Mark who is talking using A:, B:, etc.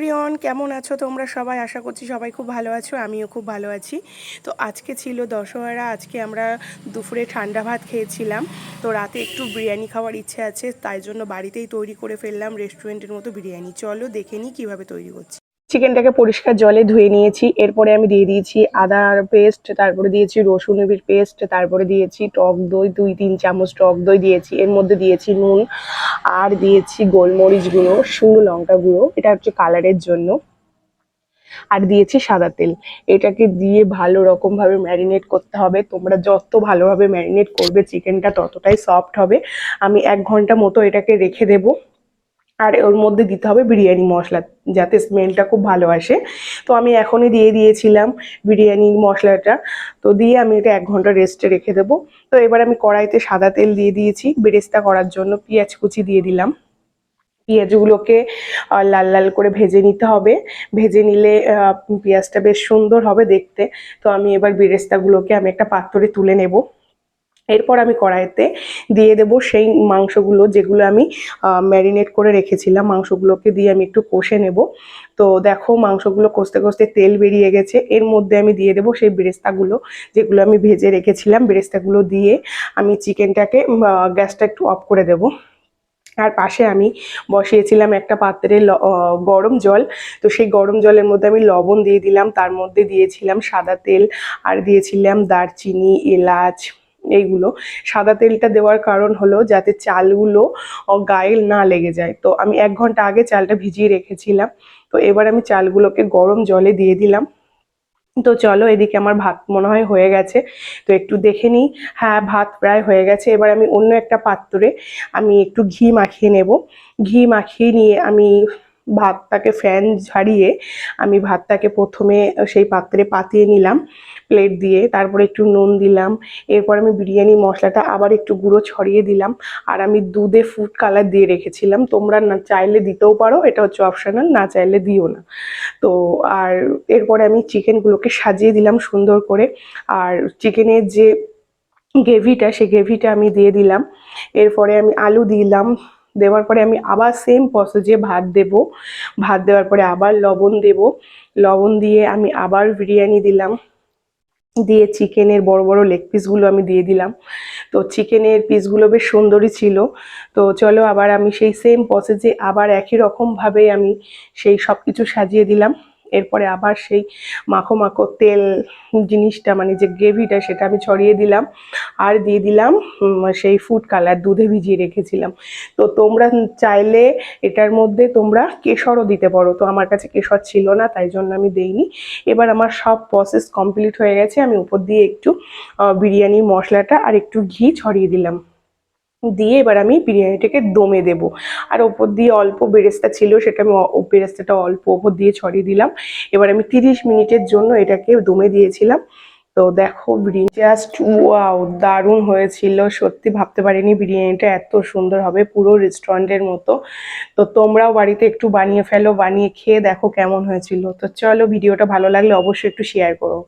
A: Everyone, কেমন আছো তোমরা সবাই? আশা করছি সবাই খুব ভালো আছো, আমিও খুব ভালো আছি। তো আজকে ছিল দশহরা, আজকে আমরা দুপুরে ঠান্ডা ভাত খেয়েছিলাম। তো রাতে একটু বিরিয়ানি খাওয়ার ইচ্ছে আছে, তাই জন্য বাড়িতেই তৈরি করে ফেললাম রেস্টুরেন্টের মতো বিরিয়ানি। চলো দেখে নিই কীভাবে তৈরি করছি। চিকেনটাকে পরিষ্কার জলে ধুয়ে নিয়েছি। এরপরে আমি দিয়ে দিয়েছি আদার পেস্ট, তারপরে দিয়েছি রসুনের পেস্ট, তারপরে দিয়েছি টক দই, দুই, তিন চামচ টক দই দিয়েছি। এর মধ্যে দিয়েছি নুন আর দিয়েছি গোলমরিচ গুঁড়ো, শুকনো লঙ্কা গুঁড়ো। এটা হচ্ছে কালারের জন্য। আর দিয়েছি সাদা তেল। এটাকে দিয়ে ভালো রকমভাবে ম্যারিনেট করতে হবে। তোমরা যত ভালোভাবে ম্যারিনেট করবে, চিকেনটা ততটাই সফট হবে। আমি এক ঘণ্টা মতো এটাকে রেখে দেবো। আর ওর মধ্যে দিতে হবে বিরিয়ানি মশলা যাতে স্মেলটা খুব ভালো আসে। তো আমি এখনই দিয়ে দিয়েছিলাম বিরিয়ানির মশলাটা। তো দিয়ে আমি এটা এক ঘণ্টা রেস্টে রেখে দেবো। তো এবার আমি কড়াইতে সাদা তেল দিয়ে দিয়েছি বেরেস্তা করার জন্য পেঁয়াজ কুচি দিয়ে দিলাম। পেঁয়াজগুলোকে লাল লাল করে ভেজে নিতে হবে। ভেজে নিলে পেঁয়াজটা বেশ সুন্দর হবে দেখতে। তো আমি এবার বেরেস্তাগুলোকে আমি একটা পাত্রে তুলে নেব। এরপর আমি কড়াইতে দিয়ে দেব সেই মাংসগুলো যেগুলো আমি ম্যারিনেট করে রেখেছিলাম। মাংসগুলোকে দিয়ে আমি একটু কষে নেব। তো দেখো মাংসগুলো কষতে কষতে তেল বেরিয়ে গেছে। এর মধ্যে আমি দিয়ে দেবো সেই বেরেস্তাগুলো যেগুলো আমি ভেজে রেখেছিলাম। বেরেস্তাগুলো দিয়ে আমি চিকেনটাকে গ্যাসটা একটু অফ করে দেবো। আর পাশে আমি বসিয়েছিলাম একটা পাত্রে গরম জল। তো সেই গরম জলের মধ্যে আমি লবণ দিয়ে দিলাম। তার মধ্যে দিয়েছিলাম সাদা তেল। আর দিয়েছিলাম দারচিনি, এলাচ এইগুলো। সাদা তেলটা দেওয়ার কারণ হলো যাতে চালগুলো গায়ে না লেগে যায়। তো আমি এক ঘণ্টা আগে চালটা ভিজিয়ে রেখেছিলাম। তো এবার আমি চালগুলোকে গরম জলে দিয়ে দিলাম। তো চলো এদিকে আমার ভাত মনে হয় হয়ে গেছে। তো একটু দেখে নিই। হ্যাঁ ভাত প্রায় হয়ে গেছে। এবার আমি অন্য একটা পাত্রে আমি একটু ঘি মাখিয়ে নেব। ঘি মাখিয়ে নিয়ে আমি ভাতটাকে ফ্যান ঝাড়িয়ে আমি ভাতটাকে প্রথমে সেই পাত্রে পাতিয়ে নিলাম প্লেট দিয়ে, তারপরে একটু নুন দিলাম, এরপর আমি বিরিয়ানি মশলাটা আবার একটু গুঁড়ো ছড়িয়ে দিলাম, আর আমি দুধে ফুড কালার দিয়ে রেখেছিলাম। তোমরা না চাইলে দিতেও পারো, এটা হচ্ছে অপশানাল না চাইলে দিও না। তো আর এরপরে আমি চিকেনগুলোকে সাজিয়ে দিলাম সুন্দর করে, আর চিকেনের যে গ্রেভিটা, সেই গ্রেভিটা আমি দিয়ে দিলাম। এরপরে আমি আলু দিলাম দেওয়ার পরে আমি আবার সেম প্রসেসে ভাত দেব। ভাত দেওয়ার পরে আবার লবণ দেব। লবণ দিয়ে আমি আবার বিরিয়ানি দিলাম। দিয়ে চিকেনের বড় বড় লেগ পিসগুলো আমি দিয়ে দিলাম। তো চিকেনের পিসগুলো বেশ সুন্দরই ছিল। তো চলো আবার আমি সেই সেম প্রসেসে আবার একই রকমভাবে আমি সেই সব কিছু সাজিয়ে দিলাম। এরপরে আবার সেই মাখো মাখো তেল জিনিসটা মানে যে গ্রেভিটা সেটা আমি ছড়িয়ে দিলাম আর দিয়ে দিলাম সেই ফুড কালার দুধে ভিজিয়ে রেখেছিলাম। তো তোমরা চাইলে এটার মধ্যে তোমরা কেশরও দিতে পারো। তো আমার কাছে কেশর ছিল না তাই জন্য আমি দেইনি। এবার আমার সব প্রসেস কমপ্লিট হয়ে গেছে আমি উপর দিয়ে একটু আহ, বিরিয়ানির মশলাটা আর একটু ঘি ছড়িয়ে দিলাম। দিয়ে এবার আমি বিরিয়ানিটাকে দমে দেব। আর ওপর দিয়ে অল্প বেরেস্তা ছিল, সেটা আমি বেরেস্তাটা অল্প ওপর দিয়ে ছড়িয়ে দিলাম। এবার আমি তিরিশ মিনিটের জন্য এটাকে দমে দিয়েছিলাম। তো দেখো বিরিয়ানি জাস্ট ওয়াও দারুণ হয়েছিল। সত্যি ভাবতে পারিনি বিরিয়ানিটা এত সুন্দর হবে পুরো রেস্টুরেন্টের মতো। তো তোমরাও বাড়িতে একটু বানিয়ে ফেলো, বানিয়ে খেয়ে দেখো কেমন হয়েছিল। তো চলো ভিডিওটা ভালো লাগলে অবশ্যই একটু শেয়ার করো।